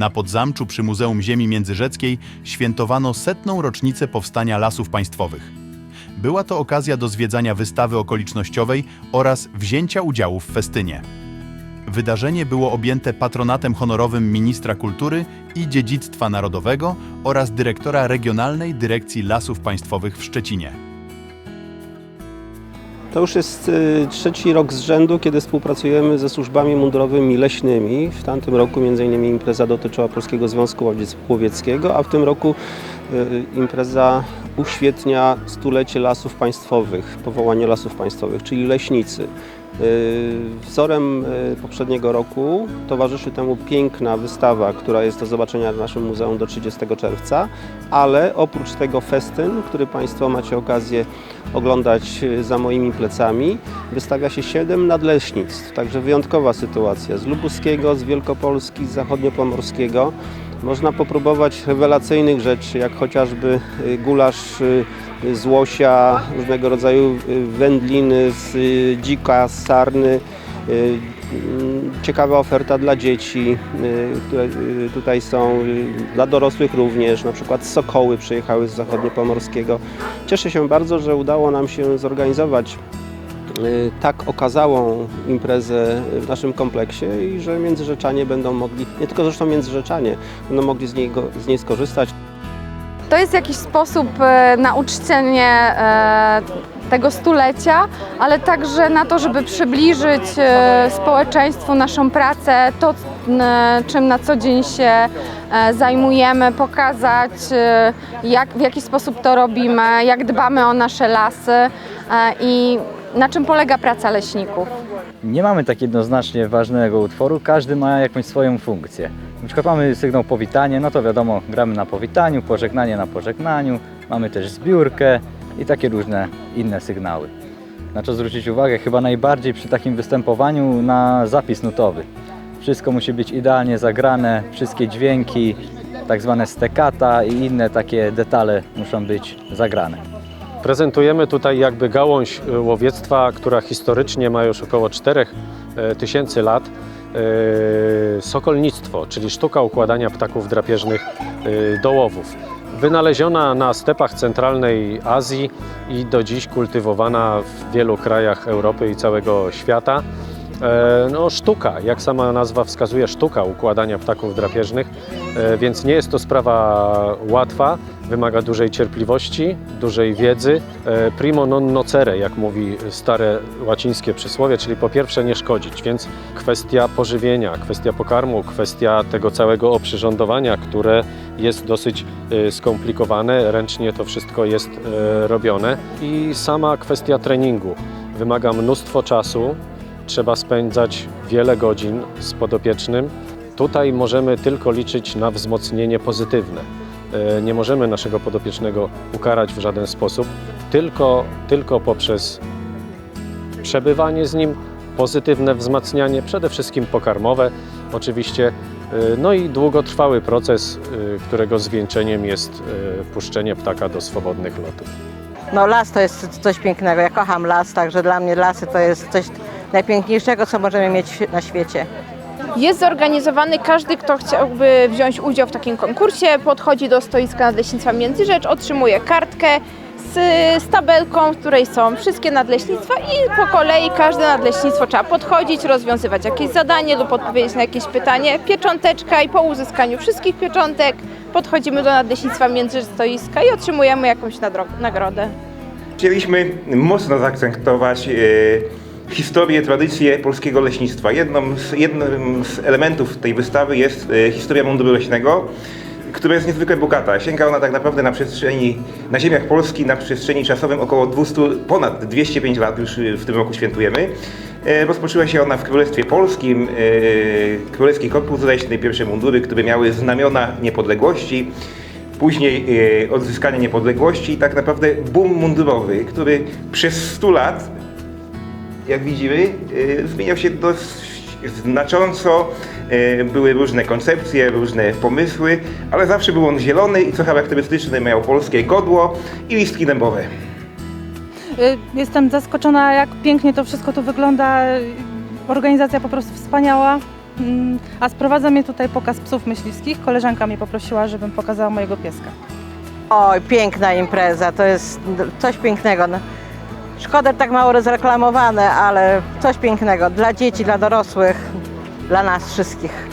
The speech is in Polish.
Na Podzamczu przy Muzeum Ziemi Międzyrzeckiej świętowano setną rocznicę powstania Lasów Państwowych. Była to okazja do zwiedzania wystawy okolicznościowej oraz wzięcia udziału w festynie. Wydarzenie było objęte patronatem honorowym ministra kultury i dziedzictwa narodowego oraz dyrektora Regionalnej Dyrekcji Lasów Państwowych w Szczecinie. To już jest y, trzeci rok z rzędu, kiedy współpracujemy ze służbami mundurowymi leśnymi. W tamtym roku m.in. impreza dotyczyła Polskiego Związku Łowiec- Łowieckiego, a w tym roku y, impreza uświetnia stulecie lasów państwowych, powołanie lasów państwowych, czyli leśnicy. Y, Wzorem y, poprzedniego roku towarzyszy temu piękna wystawa, która jest do zobaczenia w naszym muzeum do 30 czerwca, ale oprócz tego festyn, który Państwo macie okazję oglądać y, za moimi plecami, wystawia się siedem nadleśnictw, także wyjątkowa sytuacja z Lubuskiego, z Wielkopolski, z Zachodniopomorskiego. Można popróbować rewelacyjnych rzeczy, jak chociażby y, gulasz y, z łosia, różnego rodzaju y, wędliny z dzika, z sarny. Mm, Ciekawa oferta dla dzieci, które tutaj są, dla dorosłych również, na przykład sokoły przyjechały z zachodniopomorskiego. Cieszę się bardzo, że udało nam się zorganizować tak okazałą imprezę w naszym kompleksie i że międzyrzeczanie będą mogli, nie tylko zresztą międzyrzeczanie, będą mogli z, niego, z niej skorzystać. To jest jakiś sposób e, na uczczenie e, tego stulecia, ale także na to, żeby przybliżyć e, społeczeństwu naszą pracę, to czym na co dzień się zajmujemy, pokazać jak, w jaki sposób to robimy, jak dbamy o nasze lasy i na czym polega praca leśników. Nie mamy tak jednoznacznie ważnego utworu, każdy ma jakąś swoją funkcję. Na przykład mamy sygnał powitanie, no to wiadomo, gramy na powitaniu, pożegnanie na pożegnaniu, mamy też zbiórkę i takie różne inne sygnały. Na co zwrócić uwagę chyba najbardziej przy takim występowaniu na zapis nutowy. Wszystko musi być idealnie zagrane, wszystkie dźwięki, tak zwane stekata i inne takie detale muszą być zagrane. Prezentujemy tutaj jakby gałąź e, łowiectwa, która historycznie ma już około 4000 lat. E, Sokolnictwo, czyli sztuka układania ptaków drapieżnych e, do łowów. Wynaleziona na stepach centralnej Azji i do dziś kultywowana w wielu krajach Europy i całego świata. E, No, sztuka, jak sama nazwa wskazuje, sztuka układania ptaków drapieżnych, e, więc nie jest to sprawa łatwa, wymaga dużej cierpliwości, dużej wiedzy. E, Primo non nocere, jak mówi stare łacińskie przysłowie, czyli po pierwsze nie szkodzić, więc kwestia pożywienia, kwestia pokarmu, kwestia tego całego oprzyrządowania, które jest dosyć skomplikowane, ręcznie to wszystko jest robione. I sama kwestia treningu. Wymaga mnóstwo czasu, trzeba spędzać wiele godzin z podopiecznym. Tutaj możemy tylko liczyć na wzmocnienie pozytywne. E, Nie możemy naszego podopiecznego ukarać w żaden sposób, tylko, tylko poprzez przebywanie z nim, pozytywne wzmacnianie, przede wszystkim pokarmowe oczywiście, e, no i długotrwały proces, e, którego zwieńczeniem jest puszczenie ptaka do swobodnych lotów. No las to jest coś pięknego. Ja kocham las, także dla mnie lasy to jest coś najpiękniejszego, co możemy mieć na świecie. Jest zorganizowany każdy, kto chciałby wziąć udział w takim konkursie, podchodzi do stoiska Nadleśnictwa Międzyrzecz, otrzymuje kartkę z, z tabelką, w której są wszystkie nadleśnictwa i po kolei każde nadleśnictwo trzeba podchodzić, rozwiązywać jakieś zadanie lub odpowiedzieć na jakieś pytanie. Piecząteczka i po uzyskaniu wszystkich pieczątek podchodzimy do Nadleśnictwa Międzyrzecz stoiska i otrzymujemy jakąś nadro- nagrodę. Chcieliśmy mocno zaakcentować e, historię, tradycję polskiego leśnictwa. Jedną z, jednym z elementów tej wystawy jest e, historia munduru leśnego, która jest niezwykle bogata. Sięga ona tak naprawdę na przestrzeni, na ziemiach Polski, na przestrzeni czasowym około 200, ponad 205 lat już e, w tym roku świętujemy. E, Rozpoczęła się ona w Królestwie Polskim, Królewski Korpus Leśny, pierwsze mundury, które miały znamiona niepodległości później odzyskanie niepodległości i tak naprawdę boom mundurowy, który przez 100 lat, jak widzimy, e, zmieniał się dość znacząco. E, Były różne koncepcje, różne pomysły, ale zawsze był on zielony i co charakterystyczne miał polskie godło i listki dębowe. Y, Jestem zaskoczona, jak pięknie to wszystko tu wygląda. Organizacja po prostu wspaniała. mm, a sprowadza mnie tutaj pokaz psów myśliwskich. Koleżanka mnie poprosiła, żebym pokazała mojego pieska. Oj, piękna impreza, to jest coś pięknego. Szkoda, tak mało rozreklamowane, ale coś pięknego dla dzieci, dla dorosłych, dla nas wszystkich.